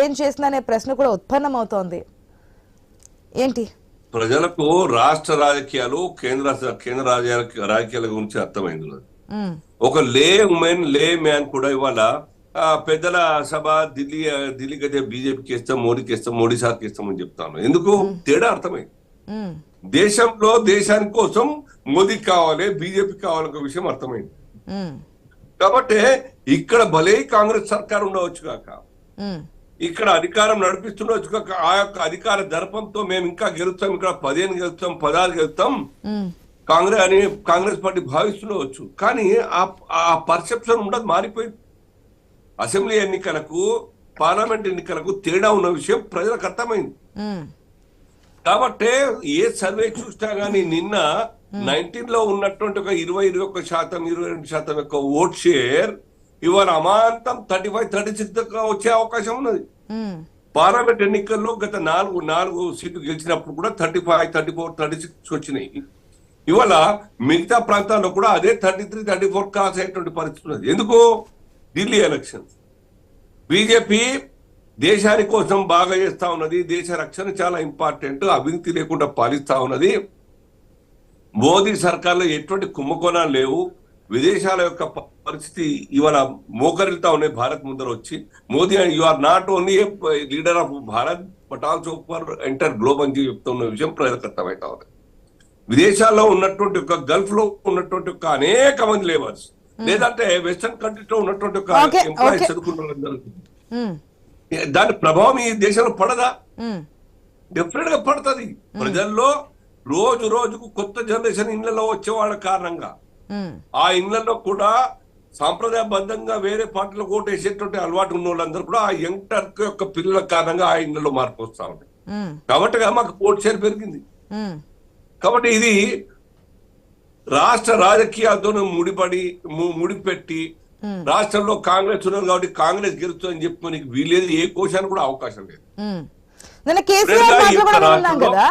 ఏం చేసిందనే ప్రశ్న కూడా ఉత్పన్నమవుతోంది. ఏంటి? ప్రజలకు రాష్ట్ర రాజకీయాలు కేంద్ర కేంద్ర రాజకీయ రాజకీయాల గురించి అర్థమైంది ఒక లే ఉమెన్ లే మ్యాన్ కూడా ఇవాళ పెద్దల సభ ఢిల్లీ ఢిల్లీకి అయితే బీజేపీకి ఇస్తాం మోడీకి ఇస్తాం మోడీ సార్కి ఇస్తామని చెప్తాను ఎందుకు? తేడా అర్థమైంది. దేశంలో దేశాని కోసం మోదీ కావాలి బీజేపీ కావాలనే విషయం అర్థమైంది. కాబట్టి ఇక్కడ భలే కాంగ్రెస్ సర్కార్ ఉండవచ్చు కాక. ఇక్కడ అధికారం నడిపిస్తుండొచ్చు. ఆ యొక్క అధికార దర్పంతో మేము ఇంకా గెలుస్తాం. ఇక్కడ పదిహేను గెలుస్తాం పదహారు గెలుస్తాం. కాంగ్రెస్ అని కాంగ్రెస్ పార్టీ భావిస్తుండవచ్చు కానీ ఆ ఆ పర్సెప్షన్ ఉండదు మారిపోయింది అసెంబ్లీ ఎన్నికలకు పార్లమెంట్ ఎన్నికలకు తేడా ఉన్న విషయం ప్రజలకు అర్థమైంది. కాబట్టి ఏ సర్వే చూసినా గానీ నిన్న నైన్టీన్లో ఉన్నటువంటి ఒక ఇరవై ఇరవై ఒక్క శాతం ఇరవై రెండు శాతం యొక్క ఓట్ షేర్ ఇవాళ అమాంతం థర్టీ ఫైవ్ థర్టీ సిక్స్ వచ్చే అవకాశం ఉన్నది. పార్లమెంట్ ఎన్నికల్లో గత నాలుగు నాలుగు సీట్లు గెలిచినప్పుడు కూడా thirty five thirty four thirty six వచ్చినాయి. ఇవాళ మిగతా ప్రాంతాల్లో కూడా అదే thirty three thirty four cos అయ్యేటువంటి పరిస్థితి ఉన్నది. ఎందుకు? ఢిల్లీ ఎలక్షన్స్. బీజేపీ దేశాని కోసం బాగా చేస్తా ఉన్నది దేశ రక్షణ చాలా ఇంపార్టెంట్ అవినీతి లేకుండా పాలిస్తా ఉన్నది. మోదీ సర్కార్లో ఎటువంటి కుంభకోణాలు లేవు. విదేశాల యొక్క పరిస్థితి ఇవాళ మోకరిల్తా ఉన్నాయి భారత్ ముందర వచ్చి. Modi you are not only leader of Bharat but also for entire globe అని చెప్తున్న విషయం ప్రజలకు అర్థమవుతా ఉంది. విదేశాల్లో ఉన్నటువంటి ఒక గల్ఫ్లో ఉన్నటువంటి ఒక అనేక మంది లేబర్స్ లేదంటే వెస్టర్న్ కంట్రీస్లో ఉన్నటువంటి ఒక ఎంప్లాయీస్ okay. చదువుకున్న వాళ్ళందరికీ ఉమ్, దాని ప్రభావం ఈ దేశంలో పడదా? డెఫినెట్గా పడుతుంది. ప్రజల్లో రోజు రోజుకు కొత్త జనరేషన్ ఇళ్ళలో వచ్చేవాళ్ళ కారణంగా. ఆ ఇళ్ళలో కూడా సాంప్రదాయబద్ధంగా వేరే పార్టీలకు ఓటు వేసేటువంటి అలవాటు ఉన్న వాళ్ళందరూ కూడా ఆ యంగ్టర్ యొక్క పిల్లల కారణంగా ఆ ఇళ్ళలో మార్పు వస్తా ఉమ్, కాబట్టి మాకు ఓటు షేర్ పెరిగింది. కాబట్టి ఇది రాష్ట్ర రాజకీయాలతో ముడిపడి ముడిపెట్టి రాష్ట్రంలో కాంగ్రెస్ ఉన్నది కాబట్టి కాంగ్రెస్ గెలుస్తుందని చెప్పుకొని వీలేదు ఏ కోశానికి కూడా అవకాశం లేదు. నిన్న కేసీఆర్ మాటలు కూడా విన్నాం కదా.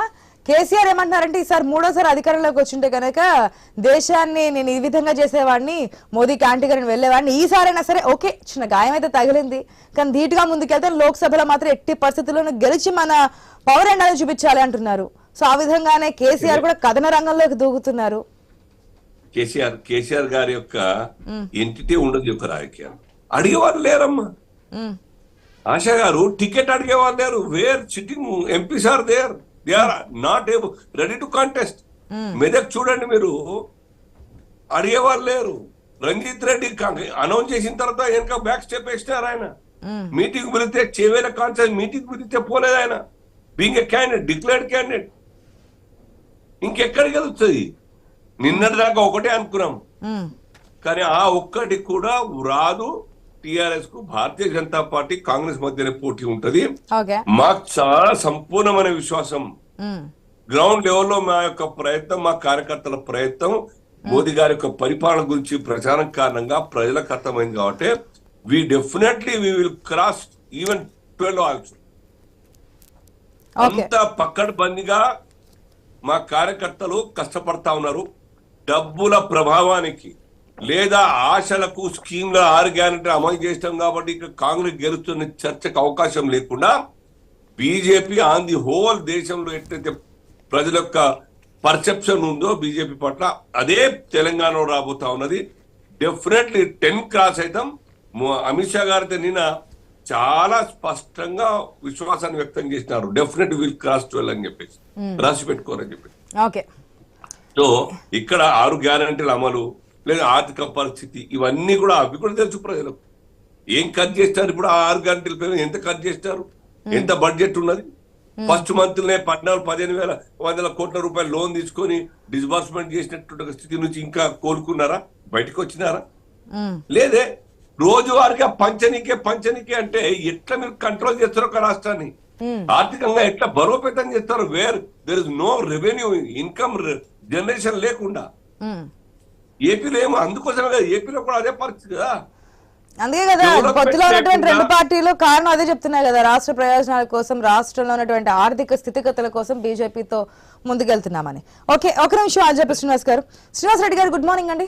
కేసీఆర్ ఏమంటున్నారంటే ఈసారి మూడోసారి అధికారంలోకి వచ్చింటే కనుక దేశాన్ని నేను ఈ విధంగా చేసేవాడిని మోదీకి యాంటీగా నేను వెళ్ళేవాడిని ఈసారైనా సరే ఓకే చిన్న గాయం అయితే తగిలింది. కానీ ధీటుగా ముందుకెళ్తే లోక్సభలో మాత్రం ఎట్టి పరిస్థితుల్లోనూ గెలిచి మన పవర్ ఎండాలని చూపించాలి అంటున్నారు. సో ఆ విధంగానే కేసీఆర్ కూడా కథన రంగంలోకి దూకుతున్నారు. కేసీఆర్ కేసీఆర్ గారి యొక్క ఎంటిటీ ఉండదు యొక్క రాజకీయాలు. అడిగేవారు లేరమ్మా. ఆశా గారు టికెట్ అడిగేవారు లేరు. Where sitting MPs are there they are not able ready to contest Medak చూడండి మీరు. అడిగేవారు లేరు. రంజిత్ రెడ్డి అనౌన్స్ చేసిన తర్వాత వెనక బ్యాక్ స్టెప్ వేసినారు ఆయన. ఉమ్, మీటింగ్ పిలిస్తే చేవేల కాన్సెప్ట్ మీటింగ్ పిలిస్తే పోలేదు ఆయన. Being a candidate declared candidate ఇంకెక్కడికి వెళ్తుంది? నిన్నటి దాకా ఒకటే అనుకున్నాం. ఉమ్, కానీ ఆ ఒక్కటి కూడా రాదు. టిఆర్ఎస్కు భారతీయ జనతా పార్టీ కాంగ్రెస్ మధ్యనే పోటీ ఉంటది. మాకు చాలా సంపూర్ణమైన విశ్వాసం. గ్రౌండ్ లెవెల్లో మా యొక్క ప్రయత్నం మా కార్యకర్తల ప్రయత్నం మోదీ గారి యొక్క పరిపాలన గురించి ప్రచారం కారణంగా ప్రజలకు అర్థమైంది కాబట్టి we definitely we will cross even twelve also అంత పక్కడబందిగా మా కార్యకర్తలు కష్టపడతా ఉన్నారు. డబ్బుల ప్రభావానికి. లేదా ఆశలకు స్కీమ్ల ఆరు గ్యారెంటీ అమలు చేస్తాం కాబట్టి ఇక కాంగ్రెస్ గెలుస్తున్న చర్చకు అవకాశం లేకుండా బీజేపీ ఆన్ ది హోల్ దేశంలో ఎట్లయితే ప్రజల యొక్క పర్సెప్షన్ ఉందో బీజేపీ పట్ల అదే తెలంగాణలో రాబోతా ఉన్నది. డెఫినెట్లీ టెన్ క్రాస్ అయితాం. అమిత్ షా గారితో నిన్న చాలా స్పష్టంగా విశ్వాసాన్ని వ్యక్తం చేసినారు. డెఫినెట్ విల్ క్రాస్ ట్వెల్వ్ అని చెప్పేసి. రాసి పెట్టుకోరని చెప్పేసి. ఓకే. సో ఇక్కడ ఆరు గ్యారంటీల అమలు. లేదా ఆర్థిక పరిస్థితి ఇవన్నీ కూడా అవి కూడా తెలుసు ప్రజలకు. ఏం కట్ చేస్తారు? ఇప్పుడు ఆ ఆరు గ్యారంటీల పేరు ఎంత కట్ చేస్తారు? ఎంత బడ్జెట్ ఉన్నది? ఫస్ట్ మంత్ నే పద్నాలుగు పదిహేను వేల వందల కోట్ల రూపాయలు లోన్ తీసుకొని డిస్బర్స్మెంట్ చేసినటువంటి స్థితి నుంచి ఇంకా కోలుకున్నారా? బయటకు వచ్చినారా? లేదే రోజువారీగా పంచనీకే పంచనీకే అంటే ఎట్లా మీరు కంట్రోల్ చేస్తారు ఒక రాష్ట్రాన్ని? ఆర్థికంగా ఎట్లా బలోపేతం చేస్తారు where. There is no revenue income generation లేకుండా. ఏపీలో ఏమో అందుకోసమే కదా ఏపీలో కూడా అదే పరిస్థితి కదా. అందుకే కదా పొత్తులో ఉన్నటువంటి రెండు పార్టీలు కారణం అదే చెప్తున్నాయి కదా రాష్ట్ర ప్రయోజనాల కోసం రాష్ట్రంలో ఉన్నటువంటి ఆర్థిక స్థితిగతుల కోసం బీజేపీతో ముందుకెళ్తున్నామని. ఓకే ఒక నిమిషం అని చెప్పి శ్రీనివాస్ గారు. శ్రీనివాస్ రెడ్డి గారు గుడ్ మార్నింగ్ అండి.